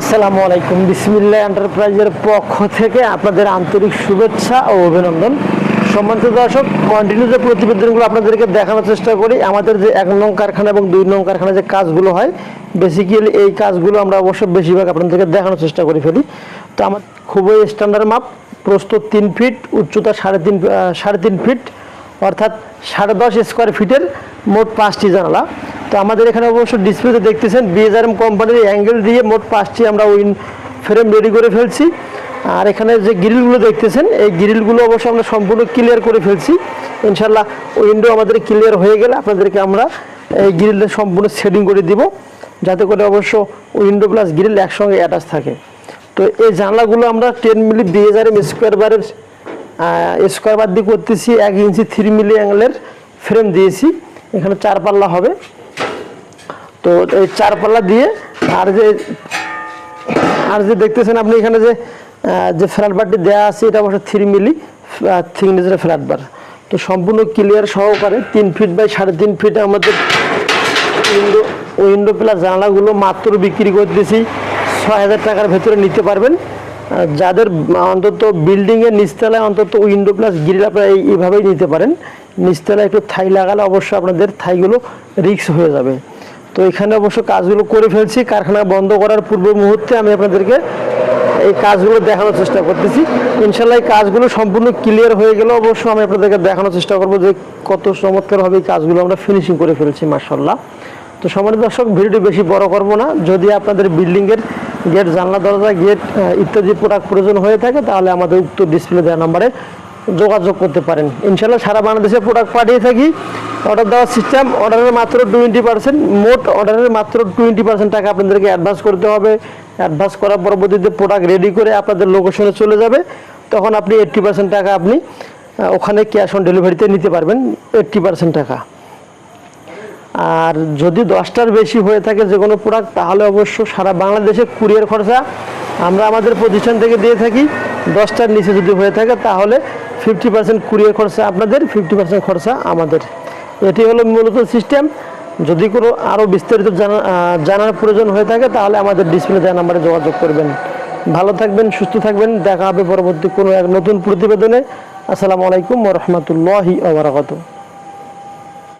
আসসালামু আলাইকুম। বিসমিল্লা এন্টারপ্রাইজের পক্ষ থেকে আপনাদের আন্তরিক শুভেচ্ছা ও অভিনন্দন। সম্মানিত দর্শক কন্টিনিউ যে প্রতিবেদনগুলো আপনাদেরকে দেখানোর চেষ্টা করি, আমাদের যে এক নং কারখানা এবং দুই নং কারখানা যে কাজগুলো হয় বেসিক্যালি এই কাজগুলো আমরা অবশ্য বেশিরভাগ আপনাদেরকে দেখানোর চেষ্টা করে ফেলি। তো আমার খুবই স্ট্যান্ডার্ড মাপ প্রস্তুত তিন ফিট, উচ্চতা সাড়ে তিন সাড়ে তিন ফিট, অর্থাৎ সাড়ে দশ স্কোয়ার ফিটের মোট পাঁচটি জানালা। তো আমাদের এখানে অবশ্য ডিসপ্লেতে দেখতেছেন বিএসআরএম কোম্পানির অ্যাঙ্গেল দিয়ে মোট পাঁচটি আমরা উইন ফ্রেম রেডি করে ফেলছি। আর এখানে যে গ্রিলগুলো দেখতেছেন, এই গ্রিলগুলো অবশ্য আমরা সম্পূর্ণ ক্লিয়ার করে ফেলছি। ইনশাল্লাহ উইন্ডো আমাদের ক্লিয়ার হয়ে গেলে আপনাদেরকে আমরা এই গ্রিলটা সম্পূর্ণ সেটিং করে দিব। যাতে করে অবশ্য উইন্ডো প্লাস গ্রিল একসঙ্গে অ্যাটাচ থাকে। তো এই জানলাগুলো আমরা টেন মিলি বিএসআরএম স্কোয়ার বারের স্কোয়ার বার দিয়ে করতেছি এক ইঞ্চি থ্রি মিলি অ্যাঙ্গেলের ফ্রেম দিয়েছি। এখানে চার পাল্লা হবে। তো এই চার পাল্লা দিয়ে আর যে আর যে দেখতেছেন আপনি এখানে যে যে ফ্ল্যাট বারটি দেওয়া আছে, এটা অবশ্য থ্রি মিলি থিকনেসের ফ্ল্যাট বার তো সম্পূর্ণ ক্লিয়ার সহকারে তিন ফিট বাই সাড়ে তিন ফিট আমাদের উইন্ডো উইন্ডো প্লাস জানালাগুলো মাত্র বিক্রি করতেছি ছয় হাজার টাকার ভেতরে নিতে পারবেন। যাদের অন্তত বিল্ডিংয়ের নিচতলায় অন্তত উইন্ডো প্লাস গ্রিল আপনারা এইভাবেই নিতে পারেন। নিচতলায় একটু থাই লাগালে অবশ্যই আপনাদের থাইগুলো রিক্স হয়ে যাবে। তো এখানে অবশ্য কাজগুলো করে ফেলছি, কারখানা বন্ধ করার পূর্ব মুহূর্তে আমি আপনাদেরকে এই কাজগুলো দেখানোর চেষ্টা করতেছি। ইনশাল্লাহ এই কাজগুলো সম্পূর্ণ ক্লিয়ার হয়ে গেলে অবশ্য আমি আপনাদেরকে দেখানোর চেষ্টা করব যে কত চমৎকারভাবে এই কাজগুলো আমরা ফিনিশিং করে ফেলছি মার্শাল্লাহ তো সম্মানিত দর্শক, ভিডিওটি বেশি বড় করব না। যদি আপনাদের বিল্ডিংয়ের গেট জানলা, দরজা গেট ইত্যাদি প্রোডাক্ট প্রয়োজন হয়ে থাকে, তাহলে আমাদের উক্ত ডিসপ্লে দেওয়া নম্বরে যোগাযোগ করতে পারেন। ইনশাল্লাহ সারা বাংলাদেশে প্রোডাক্ট পাঠিয়ে থাকি। অর্ডার দেওয়ার সিস্টেম অর্ডারের মাত্র টোয়েন্টি পার্সেন্ট মোট অর্ডারের মাত্র টোয়েন্টি পার্সেন্ট টাকা আপনাদেরকে অ্যাডভান্স করতে হবে। অ্যাডভান্স করার পরবর্তীতে প্রোডাক্ট রেডি করে আপনাদের লোকেশনে চলে যাবে। তখন আপনি এইট্টি পার্সেন্ট টাকা আপনি ওখানে ক্যাশ অন ডেলিভারিতে নিতে পারবেন এইট্টি পার্সেন্ট টাকা। আর যদি দশটার বেশি হয়ে থাকে যে কোনো প্রোডাক্ট তাহলে অবশ্য সারা বাংলাদেশে কুরিয়ার খরচা আমরা আমাদের প্রতিষ্ঠান থেকে দিয়ে থাকি। দশটার নিচে যদি হয়ে থাকে, তাহলে ফিফটি পার্সেন্ট কুরিয়ার খরচা আপনাদের ফিফটি পার্সেন্ট খরচা আমাদের। এটি হলো মূলত সিস্টেম যদি কোনো আরও বিস্তারিত জানা জানার প্রয়োজন হয়ে থাকে, তাহলে আমাদের ডিসপ্লে দেওয়া নাম্বারে যোগাযোগ করবেন। ভালো থাকবেন, সুস্থ থাকবেন। দেখা হবে পরবর্তী কোনো এক নতুন প্রতিবেদনে। আসসালামু আলাইকুম রহমতুল্লাহি আবরাকাতু